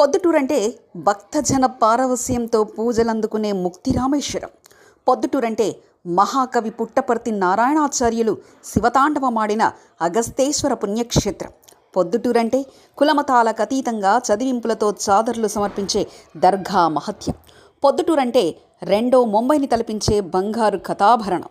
పొద్దుటూరు అంటే భక్తజన పారవస్యంతో పూజలందుకునే ముక్తి రామేశ్వరం పొద్దుటూరంటే మహాకవి పుట్టపర్తి నారాయణాచార్యులు శివతాండవమాడిన అగస్తేశ్వర పుణ్యక్షేత్రం. పొద్దుటూరంటే కులమతాలకు అతీతంగా చదివింపులతో చాదర్లు సమర్పించే దర్గా మహత్యం. పొద్దుటూరంటే రెండో ముంబైని తలపించే బంగారు కథాభరణం.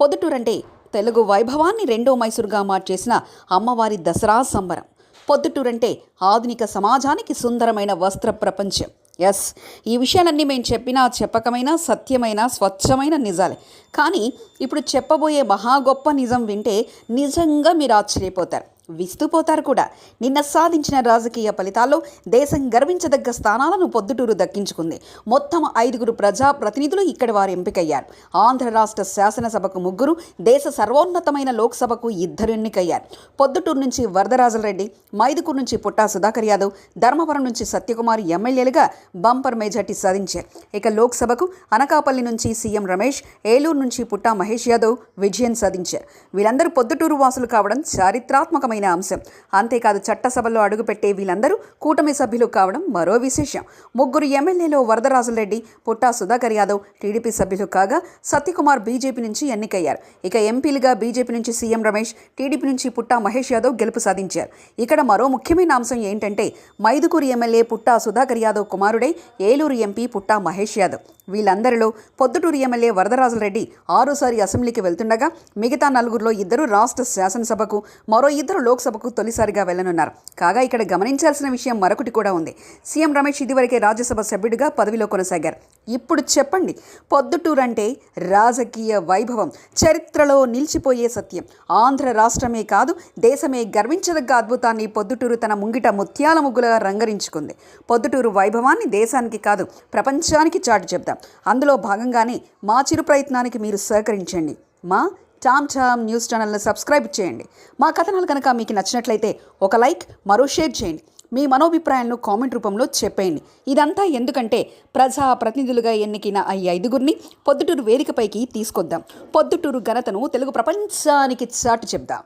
పొద్దుటూరంటే తెలుగు వైభవాన్ని రెండో మైసూరుగా మార్చేసిన అమ్మవారి దసరా సంబరం. పొద్దుటూరంటే ఆధునిక సమాజానికి సుందరమైన వస్త్ర ప్రపంచం. ఎస్ ఈ విషయాలన్నీ మేము చెప్పినా చెప్పకమైనా సత్యమైన స్వచ్ఛమైన నిజాలే. కానీ ఇప్పుడు చెప్పబోయే మహా గొప్ప నిజం వింటే నిజంగా మీరు ఆశ్చర్యపోతారు. విస్తుపోతారు కూడా. నిన్న సాధించిన రాజకీయ ఫలితాల్లో దేశం గర్వించదగ్గ స్థానాలను పొద్దుటూరు దక్కించుకుంది. మొత్తం ఐదుగురు ప్రజా ప్రతినిధులు వారు ఎంపికయ్యారు. ఆంధ్ర రాష్ట్ర శాసనసభకు ముగ్గురు దేశ సర్వోన్నతమైన లోక్సభకు ఇద్దరు ఎన్నికయ్యారు. పొద్దుటూరు నుంచి వరదరాజులరెడ్డి మైదుకూరు నుంచి పుట్టా సుధాకర్ యాదవ్ ధర్మవరం నుంచి సత్యకుమార్ ఎమ్మెల్యేలుగా బంపర్ మెజార్టీ సాధించారు. ఇక లోక్సభకు అనకాపల్లి నుంచి సీఎం రమేష్ ఏలూరు నుంచి పుట్టా మహేష్ యాదవ్ విజయం సాధించారు. వీళ్ళందరూ పొద్దుటూరు వాసులు కావడం చారిత్రాత్మకమైన అంశం. అంతేకాదు చట్టసభలో అడుగుపెట్టే వీళ్ళందరూ కూటమి సభ్యులు కావడం మరో విశేషం. ముగ్గురు ఎమ్మెల్యేలో వరదరాజులరెడ్డి పుట్టా సుధాకర్ యాదవ్ టీడీపీ సభ్యులు కాగా సత్యకుమార్ బీజేపీ నుంచి ఎన్నికయ్యారు. ఇక ఎంపీలుగా బీజేపీ నుంచి సీఎం రమేష్ టీడీపీ నుంచి పుట్టా మహేష్ యాదవ్ గెలుపు సాధించారు. ఇక్కడ మరో ముఖ్యమైన అంశం ఏంటంటే మైదుకూరు ఎమ్మెల్యే పుట్టా సుధాకర్ యాదవ్ కుమారుడై ఏలూరు ఎంపీ పుట్టా మహేష్ యాదవ్. వీళ్ళందరిలో పొద్దుటూరు ఎమ్మెల్యే వరదరాజులరెడ్డి ఆరోసారి అసెంబ్లీకి వెళ్తుండగా మిగతా నలుగురిలో ఇద్దరు రాష్ట్ర శాసనసభకు మరో ఇద్దరు లోక్సభకు తొలిసారిగా వెళ్ళనున్నారు కాగా ఇక్కడ గమనించాల్సిన విషయం మరొకటి కూడా ఉంది. సీఎం రమేష్ ఇదివరకే రాజ్యసభ సభ్యుడిగా పదవిలో కొనసాగారు. ఇప్పుడు చెప్పండి పొద్దుటూరు అంటే రాజకీయ వైభవం చరిత్రలో నిలిచిపోయే సత్యం. ఆంధ్ర రాష్ట్రమే కాదు దేశమే గర్వించదగ్గ అద్భుతాన్ని పొద్దుటూరు తన ముంగిట ముత్యాల ముగ్గులుగా రంగరించుకుంది. పొద్దుటూరు వైభవాన్ని దేశానికి కాదు ప్రపంచానికి చాటు చెప్దాం అందులో భాగంగానే మా చిరు ప్రయత్నానికి మీరు సహకరించండి. మా టామ్ టామ్ న్యూస్ ఛానల్ని సబ్స్క్రైబ్ చేయండి. మా కథనాలు కనుక మీకు నచ్చినట్లయితే ఒక లైక్ మరో షేర్ చేయండి. మీ మనోభిప్రాయాలను కామెంట్ రూపంలో చెప్పేయండి. ఇదంతా ఎందుకంటే ప్రజా ప్రతినిధులుగా ఎన్నికైన ఈ ఐదుగురిని పొద్దుటూరు వేదికపైకి తీసుకొద్దాం. పొద్దుటూరు ఘనతను తెలుగు ప్రపంచానికి చాటు చెప్దాం.